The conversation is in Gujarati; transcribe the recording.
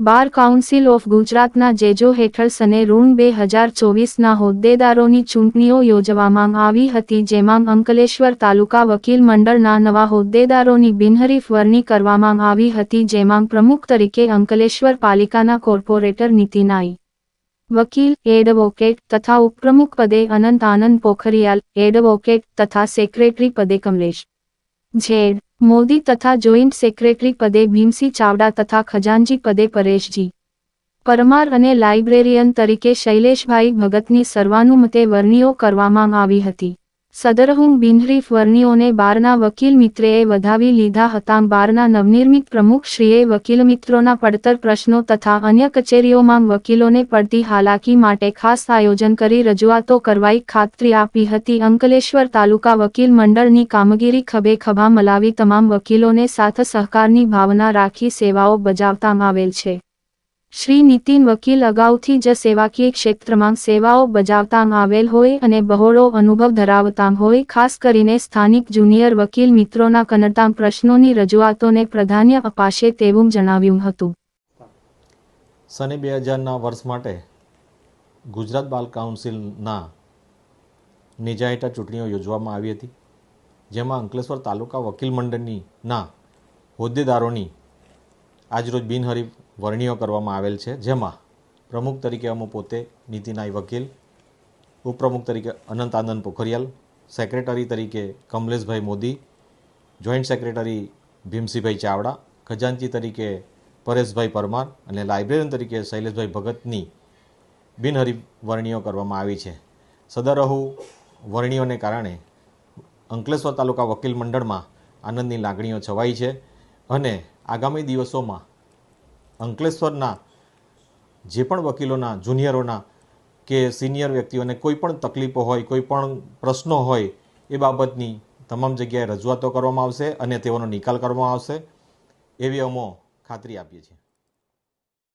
બાર કાઉન્સિલ ઓફ ગુજરાતના જેજો હેઠળ સને ઋણ બે હજાર ચોવીસના હોદ્દેદારોની ચૂંટણીઓ યોજવામાં આવી હતી, જેમાં અંકલેશ્વર તાલુકા વકીલ મંડળના નવા હોદ્દેદારોની બિનહરીફ વરણી કરવામાં આવી હતી, જેમાં પ્રમુખ તરીકે અંકલેશ્વર પાલિકાના કોર્પોરેટર નીતિનાઈ વકીલ એડવોકેટ તથા ઉપપ્રમુખ પદે અનંત આનંદ પોખરિયાલ, એડવોકેટ તથા સેક્રેટરી પદે કમલેશ ઝેડ મોદી તથા જોઈન્ટ સેક્રેટરી પદે ભીમસી ચાવડા તથા ખજાનજી પદે પરેશજી પરમાર અને લાઇબ્રેરિયન તરીકે શૈલેષભાઈ ભગતની સર્વાનુમતે વરણીઓ કરવામાં આવી હતી. સદરહું બિનહરીફ વર્નીઓને બારના વકીલ મિત્રેએ વધાવી લીધા હતા. બારના નવનિર્મિત પ્રમુખશ્રીએ વકીલ મિત્રોના પડતર પ્રશ્નો તથા અન્ય કચેરીઓમાં વકીલોને પડતી હાલાકી માટે ખાસ આયોજન કરી રજૂઆતો કરવાઈ ખાતરી આપી હતી. અંકલેશ્વર તાલુકા વકીલ મંડળની કામગીરી ખભે ખભા મલાવી તમામ વકીલોને સાથ સહકારની ભાવના રાખી સેવાઓ બજાવતા આવેલ છે. શ્રી નીતિન વકીલ અગાઉથી જ સેવાકીય ક્ષેત્રમાં સેવાઓ બજાવતા આવેલ હોય અને બહોળો અનુભવ ધરાવતા હોય, ખાસ કરીને સ્થાનિક જુનિયર વકીલ મિત્રોના કનડતા પ્રશ્નોની રજૂઆતોને પ્રાધાન્ય અપાશે તેવું જણાવ્યું હતું. સને બે હજારના વર્ષ માટે ગુજરાત બાલ કાઉન્સિલના નેજા હેઠળ ચૂંટણીઓ યોજવામાં આવી હતી, જેમાં અંકલેશ્વર તાલુકા વકીલ મંડળની ના હોદ્દેદારોની આજરોજ બિનહરીફ વરણીઓ કરવામાં આવેલ છે, જેમાં પ્રમુખ તરીકે અમો પોતે, નીતિનાય વકીલ, ઉપપ્રમુખ તરીકે અનંત આનંદ પોખરિયાલ, સેક્રેટરી તરીકે કમલેશભાઈ મોદી, જોઈન્ટ સેક્રેટરી ભીમસિંહભાઈ ચાવડા, ખજાનચી તરીકે પરેશભાઈ પરમાર અને લાઇબ્રેરિયન તરીકે શૈલેષભાઈ ભગતની બિનહરીફ કરવામાં આવી છે. સદરહુ વરણીઓને કારણે અંકલેશ્વર તાલુકા વકીલ મંડળમાં આનંદની લાગણીઓ છવાઈ છે અને આગામી દિવસોમાં અંકલેશ્વરના જે પણ વકીલોના, જુનિયરોના કે સિનિયર વ્યક્તિઓને કોઈ પણ તકલીફો હોય, કોઈ પણ પ્રશ્નો હોય, એ બાબતની તમામ જગ્યાએ રજૂઆતો કરવામાં આવશે અને તેઓનો નિકાલ કરવામાં આવશે. એવી અમો ખાતરી આપીએ છીએ.